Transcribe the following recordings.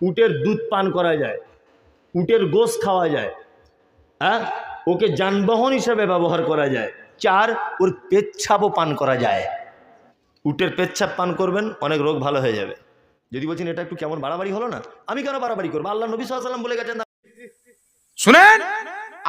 উটের দুধ পান করা যায়, উটের গোস খাওয়া যায় হ্যাঁ? ওকে যানবাহন হিসেবে ব্যবহার করা যায়। চার, ওর পেচ্ছাপও পান করা যায়। উটের পেচ্ছাপ পান করবেন, অনেক রোগ ভালো হয়ে যাবে। যদি বলছেন, এটা একটু কেমন বাড়াবাড়ি হলো না? আমি কেন বাড়াবাড়ি করব? আল্লাহ নবী সাল্লাম বলে গেছেন শুনেন?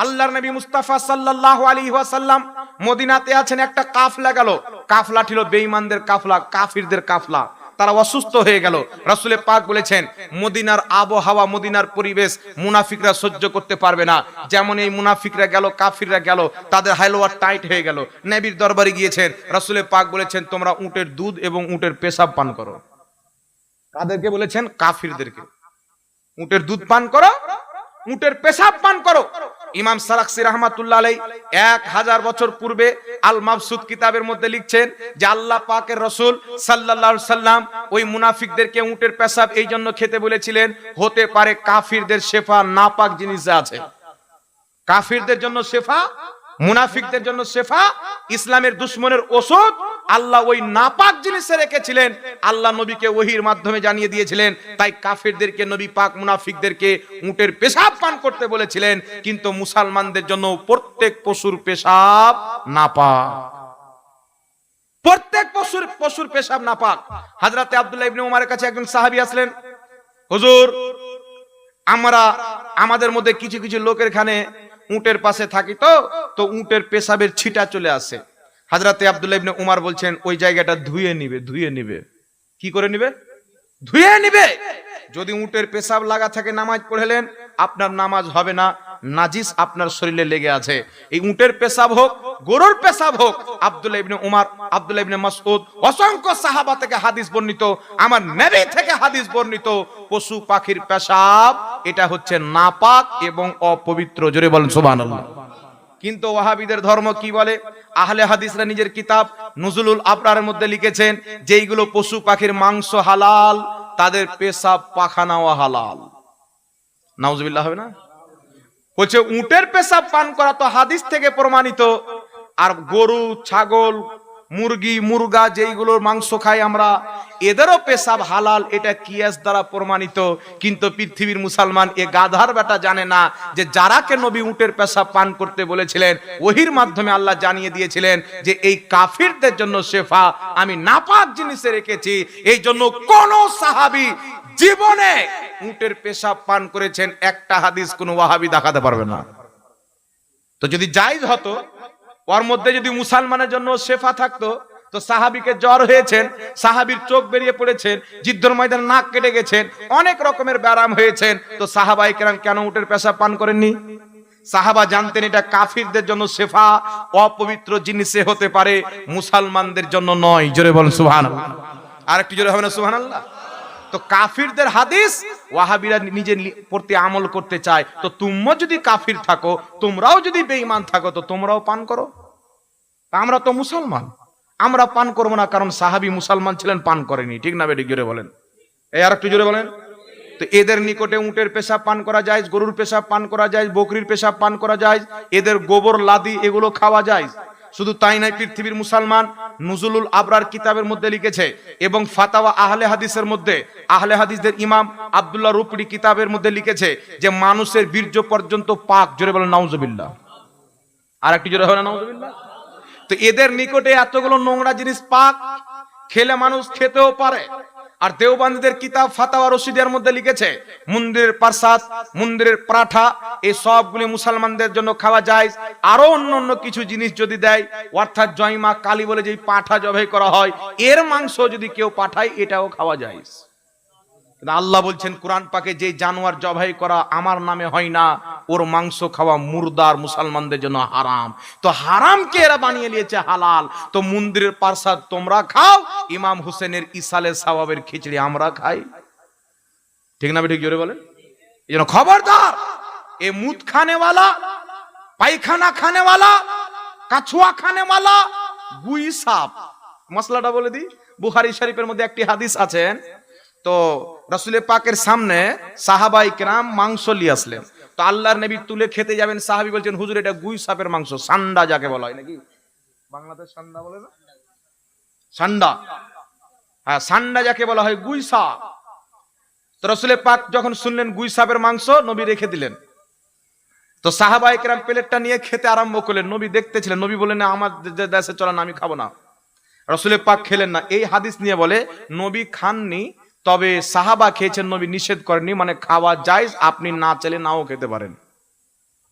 আল্লাহর নবী মুস্তাফা সাল্লাল্লাহু আলাইহি ওয়াসাল্লাম মদিনাতে আছেন, একটা কাফলা গেল। কাফলা ছিল বেঈমানদের কাফলা, কাফিরদের কাফলা। তারা অসুস্থ হয়ে গেল। রাসূলে পাক বলেছেন, মদিনার আবহাওয়া, মদিনার পরিবেশ মুনাফিকরা সহ্য করতে পারবে না। যেমন এই মুনাফিকরা গেল, কাফিররা গেল, তাদের হাইলোয়ার টাইট হয়ে গেল। নবীর দরবারে গিয়েছেন, রাসূলে পাক বলেছেন, তোমরা উটের দুধ এবং উটের পেশাব পান করো। কাদেরকে বলেছেন? কাফিরদেরকে। উটের দুধ পান করো, উটের পেশাব পান করো। ইমাম সারাকসি রহমাতুল্লাহ আলাই এক হাজার বছর পূর্বে আল মাবসুদ কিতাবের মধ্যে লিখছেন যে আল্লাহ পাকের রসুল সাল্লাহ সাল্লাম ওই মুনাফিকদেরকে উঁটের পেশাব এই জন্য খেতে বলেছিলেন, হতে পারে কাফিরদের শেফা নাপাক জিনিস আছে। কাফিরদের জন্য শেফা মুনাফিকদের জন্য শেফা, ইসলামের দুশ্মনের ওষুধ। আল্লাহ ওই নাপাক জিনিসে রেখেছিলেন। আল্লাহ নবীকে ওহির মাধ্যমে জানিয়ে দিয়েছিলেন। তাই কাফিরদেরকে, নবী পাক মুনাফিকদেরকে উটের পেশাব পান করতে বলেছিলেন। কিন্তু মুসলমানদের জন্য প্রত্যেক পশুর পেশাব নাপাক। প্রত্যেক পশুর পশুর পেশাব নাপাক। হাজরাতে আব্দুল্লাহ ইবনে উমারের কাছে একজন সাহাবী আসলেন। হুজুর, আমরা, আমাদের মধ্যে কিছু কিছু লোকের এখানে উটের পাশে থাকি তো তো উটের পেশাবের ছিটা চলে আসে। হাজরাতে আবদুল্লাহ ইবনে উমার বলছেন, ওই জায়গাটা ধুয়ে নিবে ধুয়ে নিবে। কি করে নিবে? ধুয়ে নিবে! যদি উটের পেশাব লাগা থাকে নামাজ পড়েলেন আপনার নামাজ হবে না। নাজিস আপনার শরীরে লেগে আছে। এই উটের পেশাব হোক, গরুর পেশাব হোক, আব্দুল্লাহ ইবনে উমার, আব্দুল্লাহ ইবনে মাসউদ, অসংখ্য সাহাবা থেকে হাদিস বর্ণিত, আমার নবী থেকে হাদিস বর্ণিত, পশু পাখির পেশাব, এটা হচ্ছে নাপাক এবং অপবিত্র। জোরে বলেন, সুবহানাল্লাহ। কিন্তু ওয়াহাবিদের ধর্ম কি বলে? আহলে হাদিসরা নিজের কিতাব নজরুল আবরারের মধ্যে লিখেছেন যেইগুলো পশু পাখির মাংস হালাল, তাদের পেশাব পাখানাও হালাল। নাউজুবিল্লাহ হবে না? বলছে, উটের পেশাব পান করা তো হাদিস থেকে প্রমাণিত। আর গরু, ছাগল, মুরগি, মুরগা যেইগুলোর মাংস খাই আমরা, এদেরও পেশাব হালাল, এটা কিয়াস দ্বারা প্রমাণিত। কিন্তু পৃথিবীর মুসলমান এ গাধার বেটা জানে না যে যারাকে নবী উটের পেশাব পান করতে বলেছিলেন, ওহির মাধ্যমে আল্লাহ জানিয়ে দিয়েছিলেন যে এই কাফিরদের জন্য শেফা আমি নাপাক জিনিসে রেখেছি। এই জন্য কোন সাহাবি জীবনে উটের পেশাব পান করেছেন, একটা হাদিস কোন ওয়াহাবি দেখাতে পারবে না। তো যদি জায়েজ হতো, ওর মধ্যে যদি মুসলমানের জন্য শেফা থাকতো, তো সাহাবিকে জ্বর হয়েছেন, সাহাবির চোখ বেরিয়ে পড়েছেন যুদ্ধর ময়দান নাক কেটে গেছেন, অনেক রকমের ব্যারাম হয়েছেন, তো সাহাবাই কেরাম কেন উটের পেশাব পান করেননি? সাহাবা জানতেন এটা কাফিরদের জন্য শেফা, অপবিত্র জিনিসে হতে পারে, মুসলমানদের জন্য নয়। জোরে বলেন সুহান আর একটু জোরে হবে না সুহান আল্লাহ তো কাফিরদের হাদিস, ওয়াহাবিরা নিজের প্রতি আমল করতে চায়। তো তোমরা যদি কাফির থাকো, তোমরাও যদি বেঈমান থাকো, তো তোমরাও পান করো। আমরা তো মুসলমান। আমরা পান করব না, কারণ সাহাবি মুসলমান ছিলেন, পান করেনি। ঠিক না, বেটি? জোরে বলেন। এই আর একটু জোরে বলেন। তো এদের নিকটে উটের পেশাব পান করা যায়, গরুর পেশাব পান করা যায়, বকরির পেশাব পান করা যায়, এদের গোবর, লাদি, এগুলো খাওয়া যায়। শুধু তাই নাই পৃথিবীর মুসলমান নুজুলুল আবরার কিতাবের মধ্যে লিখেছে এবং ফাতাওয়া আহলে হাদিসের মধ্যে, আহলে হাদিসদের ইমাম আবদুল্লাহ রুপড়ি কিতাবের মধ্যে লিখেছে যে মানুষের বীর্য পর্যন্ত পাক। জোরে বলে নাউজুবিল্লাহ। আর একটি জোরে হবে নাউজুবিল্লাহ? তো এদের নিকটে এতগুলো নোংরা জিনিস পাক, খেলে মানুষ খেতেও পারে আর দেওবান্ধীদের কিতাব, ফাতাওয়া রশিদের মধ্যে লিখেছে, মন্দিরের প্রসাদ, মন্দিরের পরাঠা, এই সবগুলি মুসলমানদের জন্য খাওয়া যায়। আরও অন্য অন্য কিছু জিনিস যদি দেয়, অর্থাৎ জয়মা, কালী বলে যে পাঠা জবাই করা হয়, এর মাংস যদি কেউ পাঠায়, এটাও খাওয়া যায়। আল্লাহ বলছেন, কোরআন পাকে যে জানোয়ার জবাই করা আমার নামে হয় না ওর মাংস খাওয়া মুর্দার মুসলমানদের জন্য হারাম। তো হারামকে এরা বানিয়ে নিয়েছে হালাল? তো মন্দিরের পার্সাদ তোমরা খাও, ইমাম হোসেনের ইসালে সাওয়াবের খিচড়ি আমরা খাই। ঠিক না ঠিক জোরে বলেন? এই জন্য খবরদার, এ মুদ খানেওয়ালা, পায়খানা খানেওয়ালা, কাছুয়া খানেওয়ালা, গুই সাপ। মশলাটা বলে দিই বুহারি শরীফের মধ্যে একটি হাদিস আছেন। তো রসুলের পাকের সামনে সাহাবাই কেরাম মাংস নিয়ে আসলেন। তো আল্লাহর নবী তুলে খেতে যাবেন সাহাবি বলছেন হুজুর এটা গুই সাপের মাংস সান্ডা যাকে বলা হয় নাকি? বাংলাদেশ সান্ডা বলে না? সান্ডা। হ্যাঁ সান্ডা যাকে বলা হয় গুই সাপ। তো রসুলে পাক যখন শুনলেন গুই সাপের মাংস নবী রেখে দিলেন। তো সাহাবা একরাম প্লেটটা নিয়ে খেতে আরম্ভ করলেন। নবী দেখতেছিলেন নবী বললেন "না, আমার যে দেশে চলেন আমি খাব না। রসুলে পাক খেলেন না। এই হাদিস নিয়ে বলে নবী খাননি তবে সাহাবা খেয়েছেন নবী, নিষেধ করেননি মানে খাওয়া যায় আপনি না চাইলে নাও খেতে পারেন।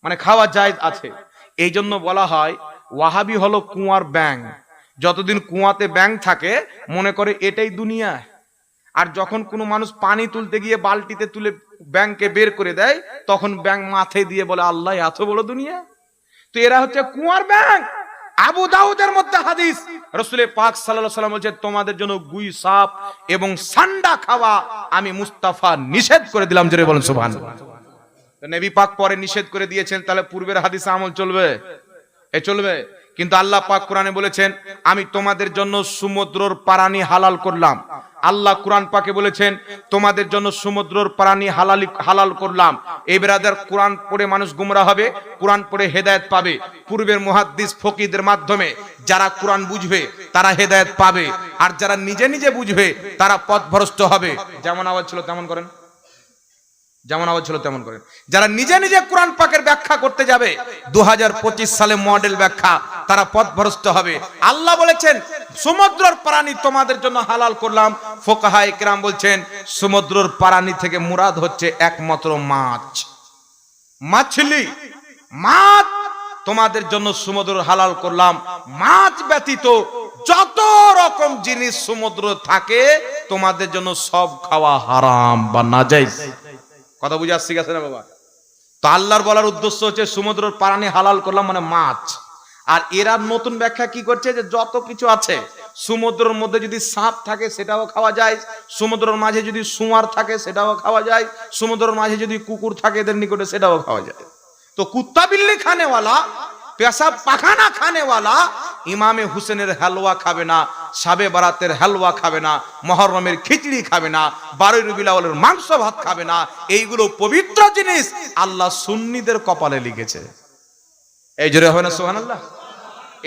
মানে খাওয়া যায় আছে। এই জন্য বলা হয়, ওয়াহাবি হলো কুয়ার ব্যাং যতদিন কুয়াতে ব্যাং থাকে, মনে করে এটাই দুনিয়া। আর যখন কোনো মানুষ পানি তুলতে গিয়ে বালতিতে তুলে ব্যাংকে বের করে দেয়, তখন ব্যাং মাথায় দিয়ে বলে, আল্লাহ এত বড় দুনিয়া? তো এরা হচ্ছে কুয়ার ব্যাং আবু দাউদের মধ্যে হাদিস। রসুলে পাক সাল্লা সাল্লাম বলছে তোমাদের জন্য গুই, সাপ এবং সান্ডা খাওয়া আমি মুস্তাফা নিষেধ করে দিলাম। জোরে বলেন সুভান নেবি পাক পরে নিষেধ করে দিয়েছেন, তাহলে পূর্বের হাদিসে আমল চলবে? এ চলবে? কিন্তু আল্লাহ পাক কোরআনে বলেছেন, আমি তোমাদের জন্য সমুদ্রর পারানি হালাল করলাম। আল্লাহ কোরআন পাকে বলেছেন, তোমাদের জন্য সমুদ্রর প্রাণী হালালি, হালাল করলাম। এই বেরাদার কোরআন পড়ে মানুষ গুমরা হবে, কোরআন পড়ে হেদায়েত পাবে। পূর্বের মুহাদ্দিস ফকিদের মাধ্যমে যারা কোরআন বুঝবে, তারা হেদায়েত পাবে। আর যারা নিজে নিজে বুঝবে, তারা পথভ্রষ্ট হবে। যেমন আওয়াজ ছিল তেমন করেন। যেমন আওয়াজ ছিল তেমন করেন। যারা নিজে নিজে কোরআন পাকের ব্যাখ্যা করতে যাবে দু হাজার পঁচিশ সালে মডেল ব্যাখ্যা তারা পথভ্রষ্ট হবে। আল্লাহ বলেছেন, সমুদ্রের প্রাণী তোমাদের জন্য হালাল করলাম। ফোকাহা ইকরাম বলছেন, সমুদ্রের প্রাণী থেকে মুরাদ হচ্ছে একমাত্র মাছ। মাছলি, মাছ তোমাদের জন্য সমুদ্র হালাল করলাম। মাছ ব্যতীত যত রকম জিনিস সমুদ্র থাকে, তোমাদের জন্য সব খাওয়া হারাম বা নাজাইজ। কথা বুঝে আসছি গেছে না বাবা? তো আল্লাহর বলার উদ্দেশ্য হচ্ছে, সমুদ্রের প্রাণী হালাল করলাম মানে মাছ। আর এরা নতুন ব্যাখ্যা কি করছে যে যত কিছু আছে, সমুদ্রের মধ্যে যদি সাপ থাকে সেটাও খাওয়া যায়, সমুদ্রের মাঝে যদি সুয়ার থাকে সেটাও খাওয়া যায়, সমুদ্রের মাঝে যদি কুকুর থাকে এদের নিকটে সেটাও খাওয়া যায়। তো কুত্তা বিল্লি খানেওয়ালা পেশাব পাখানা খানেওয়ালা, ইমামে হুসেনের হালুয়া খাবে না, সাবে বারাতের হালুয়া খাবে না, মহরমের খিচড়ি খাবে না, বারোই রবিউলের মাংস ভাত খাবে না, এইগুলো পবিত্র জিনিস আল্লাহ সুন্নিদের কপালে লিখেছে। এই জোরে হবে না সোহান আল্লাহ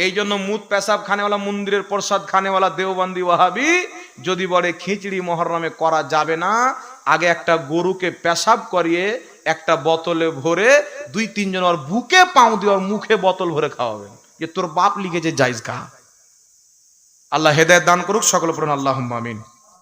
এই জন্য মুদ পেশাব খানেওয়ালা, মন্দিরের প্রসাদ খানেওয়ালা, দেওবন্দি ওয়াহাবি যদি বলে খিচড়ি মহরমে করা যাবে না, আগে একটা গরুকে পেশাব করিয়ে একটা বোতলে ভরে দুই তিনজন ওর বুকে পাও দিয়ে ওর মুখে বোতল ভরে খাওয়াবেন। যে তোর বাপ লিখেছে জাইজ খা আল্লাহ হেদায়ত দান করুক, সকল পূরণ আল্লাহ আমিন।